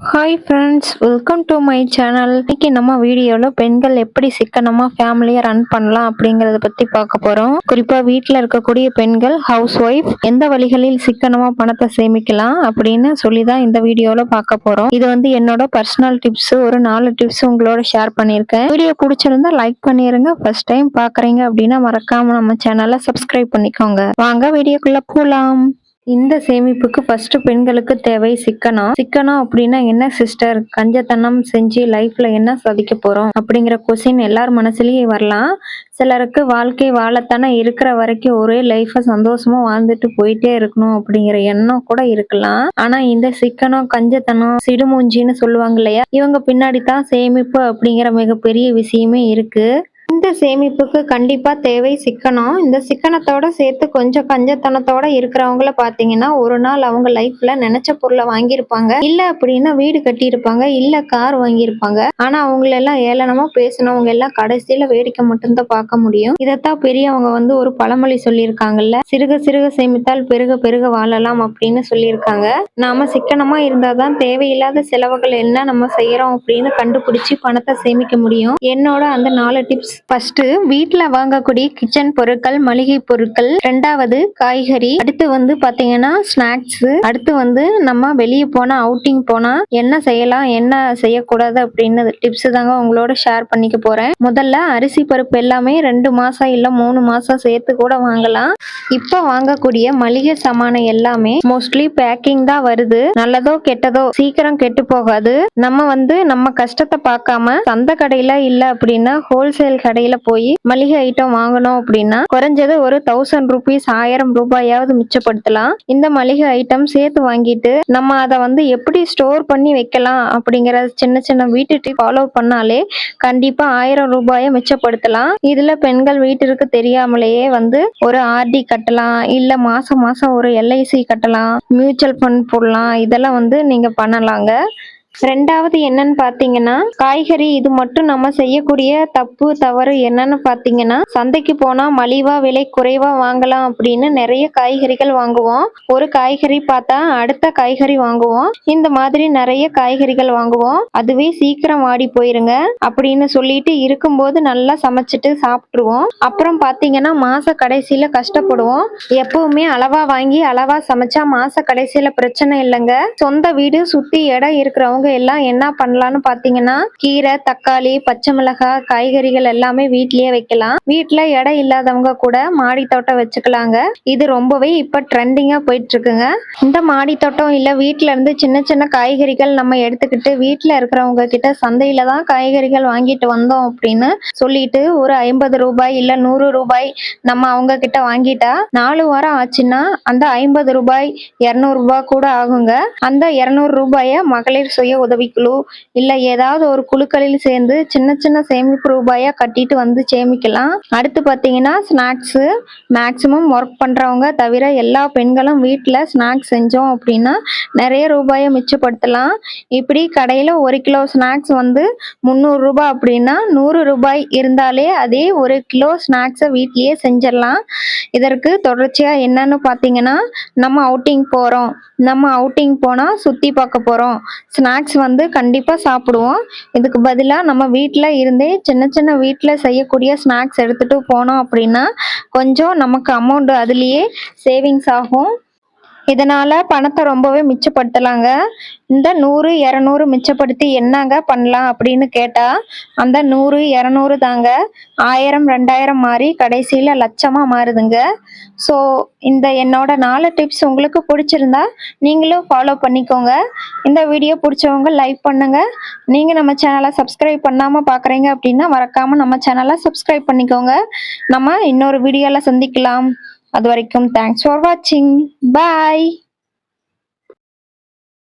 Hi friends welcome to my channel இன்னைக்கு நம்ம வீடியோவில் பெண்கள் எப்படி சிக்கனமாக ஃபேமிலியை ரன் பண்ணலாம் அப்படிங்கிறத பற்றி பார்க்க போகிறோம் குறிப்பாக வீட்டில் இருக்கக்கூடிய பெண்கள் ஹவுஸ் ஒய்ஃப் எந்த வழிகளில் சிக்கனமாக பணத்தை சேமிக்கலாம் அப்படின்னு சொல்லி தான் இந்த வீடியோவில் பார்க்க போகிறோம் இது வந்து என்னோட பர்சனல் டிப்ஸ் ஒரு நாலு டிப்ஸ் உங்களோட ஷேர் பண்ணியிருக்கேன். வீடியோ பிடிச்சிருந்தா லைக் பண்ணிடுங்க ஃபர்ஸ்ட் டைம் பார்க்குறீங்க அப்படின்னா மறக்காமல் நம்ம சேனலை சப்ஸ்கிரைப் பண்ணிக்கோங்க. வாங்க வீடியோக்குள்ளே போகலாம் இந்த சேமிப்புக்கு ஃபர்ஸ்ட் பெண்களுக்கு தேவை சிக்கனம் சிக்கனம் அப்படின்னா என்ன சிஸ்டர் கஞ்சத்தனம் செஞ்சு லைஃப்ல என்ன சாதிக்க போறோம்? அப்படிங்கிற கொஸ்டின் எல்லார் மனசுலயும் வரலாம். சிலருக்கு வாழ்க்கை வாழத்தானே இருக்கிற வரைக்கும் ஒரே லைஃப சந்தோஷமா வாழ்ந்துட்டு போயிட்டே இருக்கணும் அப்படிங்கிற எண்ணம் கூட இருக்கலாம். ஆனா இந்த சிக்கனம் கஞ்சத்தனம் சிடுமூஞ்சின்னு சொல்லுவாங்க இல்லையா? இவங்க பின்னாடி தான் சேமிப்பு அப்படிங்கிற மிகப்பெரிய விஷயமே இருக்கு. இந்த சேமிப்புக்கு கண்டிப்பா தேவை சிக்கனம். இந்த சிக்கனத்தோட சேர்த்து கொஞ்சம் கஞ்சத்தனத்தோட இருக்கிறவங்கள பாத்தீங்கன்னா ஒரு நாள் அவங்க லைஃப்ல நினைச்ச பொருளை வாங்கியிருப்பாங்க. இல்ல அப்படின்னா வீடு கட்டியிருப்பாங்க இல்ல கார் வாங்கியிருப்பாங்க. ஆனா அவங்களெல்லாம் ஏளனமா பேசினவங்க எல்லாம் கடைசியில வேடிக்கை மட்டும்தான் பார்க்க முடியும். இதைத்தான் பெரியவங்க வந்து ஒரு பழமொழி சொல்லியிருக்காங்கல்ல சிறுக சிறுக சேமித்தால் பெருக பெருக வாழலாம் அப்படின்னு சொல்லியிருக்காங்க. நாம சிக்கனமா இருந்தாதான் தேவையில்லாத செலவுகள் என்ன நம்ம செய்யறோம் அப்படின்னு கண்டுபிடிச்சு பணத்தை சேமிக்க முடியும். என்னோட அந்த நாலு டிப்ஸ் ஃபர்ஸ்ட் வீட்டில் வாங்கக்கூடிய கிச்சன் பொருட்கள் மளிகை பொருட்கள் ரெண்டாவது காய்கறி. அடுத்து வந்து பாத்தீங்கன்னா ஸ்நாக்ஸ் அடுத்து வந்து நம்ம வெளியே போனா அவுட்டிங் போனா என்ன செய்யலாம் என்ன செய்யக்கூடாது அப்படின்னு டிப்ஸ் தாங்க உங்களோட ஷேர் பண்ணிக்க போறேன். முதல்ல அரிசி பருப்பு எல்லாமே ரெண்டு மாசம் இல்ல மூணு மாசம் சேர்த்து கூட வாங்கலாம். இப்போ வாங்கக்கூடிய மளிகை சாமானம் எல்லாமே மோஸ்ட்லி பேக்கிங் தான் வருது. நல்லதோ கெட்டதோ சீக்கிரம் கெட்டு போகாது. நம்ம வந்து நம்ம கஷ்டத்தை பார்க்காம சந்த கடையில இல்ல அப்படின்னா ஹோல்சேல் கடையில போய் மளிகை ஐட்டம் வாங்கணும் அப்படின்னா குறைஞ்சது ஒரு தௌசண்ட் ருபீஸ் ஆயிரம் ரூபாயாவது மிச்சப்படுத்தலாம். இந்த மளிகை ஐட்டம் சேர்த்து வாங்கிட்டு நம்ம அதை வந்து எப்படி ஸ்டோர் பண்ணி வைக்கலாம் அப்படிங்கிற சின்ன சின்ன வீட்டு டிப் ஃபாலோ பண்ணாலே கண்டிப்பா ஆயிரம் ரூபாயை மிச்சப்படுத்தலாம். இதுல பெண்கள் வீட்டிற்கு தெரியாமலேயே வந்து ஒரு ஆர்டி கட்டலாம் இல்ல மாசம் மாசம் ஒரு எல்ஐசி கட்டலாம் மியூச்சுவல் ஃபண்ட் போடலாம் இதெல்லாம் வந்து நீங்க பண்ணலாங்க. ரெண்டாவது என்னன்னு பாத்தீங்கன்னா காய்கறி இது மட்டும் நம்ம செய்யக்கூடிய தப்பு தவறு என்னன்னு பாத்தீங்கன்னா சந்தைக்கு போனா மலிவா விலை குறைவா வாங்கலாம் அப்படின்னு நிறைய காய்கறிகள் வாங்குவோம். ஒரு காய்கறி பார்த்தா அடுத்த காய்கறி வாங்குவோம். இந்த மாதிரி நிறைய காய்கறிகள் வாங்குவோம். அதுவே சீக்கிரம் வாடி போயிருங்க அப்படின்னு சொல்லிட்டு இருக்கும்போது நல்லா சமைச்சிட்டு சாப்பிட்டுருவோம். அப்புறம் பாத்தீங்கன்னா மாச கடைசியில கஷ்டப்படுவோம். எப்பவுமே அளவா வாங்கி அளவா சமைச்சா மாச கடைசியில பிரச்சனை இல்லைங்க. சொந்த வீடு சுத்தி இடம் இருக்கிறவங்க எல்லாம் என்ன பண்ணலாம்னு பாத்தீங்கன்னா கீரை தக்காளி பச்சை மிளகாய் காய்கறிகள் எல்லாமே வீட்லயே வைக்கலாம். வீட்டுல இடம் இல்லாதவங்க கூட மாடி தோட்டம் வச்சுக்கலாங்க. இது ரொம்பவே இப்ப ட்ரெண்டிங்கா போயிட்டு இருக்குங்க இந்த மாடி தோட்டம் இல்ல வீட்டுல இருந்து சின்ன சின்ன காய்கறிகள் நம்ம எடுத்துக்கிட்டு வீட்டுல இருக்கிறவங்க கிட்ட சந்தையில தான் காய்கறிகள் வாங்கிட்டு வந்தோம் அப்படின்னு சொல்லிட்டு ஒரு ஐம்பது ரூபாய் இல்ல நூறு ரூபாய் நம்ம அவங்க கிட்ட வாங்கிட்டா நாலு வாரம் ஆச்சுன்னா அந்த ஐம்பது ரூபாய் இருநூறு ரூபாய் கூட ஆகுங்க. அந்த இருநூறு ரூபாய மகளிர் சுய உதவிக்குழு இல்லை ஏதாவது ஒரு குழுக்களில் சேர்ந்து சின்ன சின்ன சேமிப்பு ரூபாயாக கட்டிட்டு வந்து சேமிக்கலாம். அடுத்து பார்த்தீங்கன்னா ஸ்நாக்ஸு மேக்ஸிமம் ஒர்க் பண்ணுறவங்க தவிர எல்லா பெண்களும் வீட்டில் ஸ்நாக்ஸ் செஞ்சோம் அப்படின்னா நிறைய ரூபாயை மிச்சப்படுத்தலாம். இப்படி கடையில் ஒரு கிலோ ஸ்நாக்ஸ் வந்து முந்நூறு ரூபாய் அப்படின்னா நூறு ரூபாய் இருந்தாலே அதே ஒரு கிலோ ஸ்நாக்ஸை வீட்லேயே செஞ்சிடலாம். இதற்கு தொடர்ச்சியாக என்னன்னு பார்த்தீங்கன்னா நம்ம அவுட்டிங் போகிறோம் நம்ம அவுட்டிங் போனால் சுற்றி பார்க்க போகிறோம் ஸ்நாக்ஸ் ஸ்நாக்ஸ் வந்து கண்டிப்பாக சாப்பிடுவோம். இதுக்கு பதிலாக நம்ம வீட்டில் இருந்தே சின்ன சின்ன வீட்டில் செய்யக்கூடிய ஸ்நாக்ஸ் எடுத்துகிட்டு போனோம் அப்படின்னா கொஞ்சம் நமக்கு அமௌண்ட் அதுலேயே சேவிங்ஸ் ஆகும். இதனால் பணத்தை ரொம்பவே மிச்சப்படுத்தலாங்க. இந்த நூறு இரநூறு மிச்சப்படுத்தி என்னங்க பண்ணலாம் அப்படின்னு கேட்டால் அந்த நூறு இரநூறு தாங்க ஆயிரம் ரெண்டாயிரம் மாறி கடைசியில் லட்சமாக மாறுதுங்க. ஸோ இந்த என்னோட நாலு டிப்ஸ் உங்களுக்கு பிடிச்சிருந்தா நீங்களும் ஃபாலோ பண்ணிக்கோங்க. இந்த வீடியோ பிடிச்சவங்க லைக் பண்ணுங்கள் நீங்கள் நம்ம சேனலை சப்ஸ்கிரைப் பண்ணாமல் பார்க்குறீங்க அப்படின்னா மறக்காமல் நம்ம சேனலை சப்ஸ்கிரைப் பண்ணிக்கோங்க. நம்ம இன்னொரு வீடியோவில் சந்திக்கலாம். அது வரைக்கும் தேங்க்ஸ் ஃபார் வாட்சிங் பாய்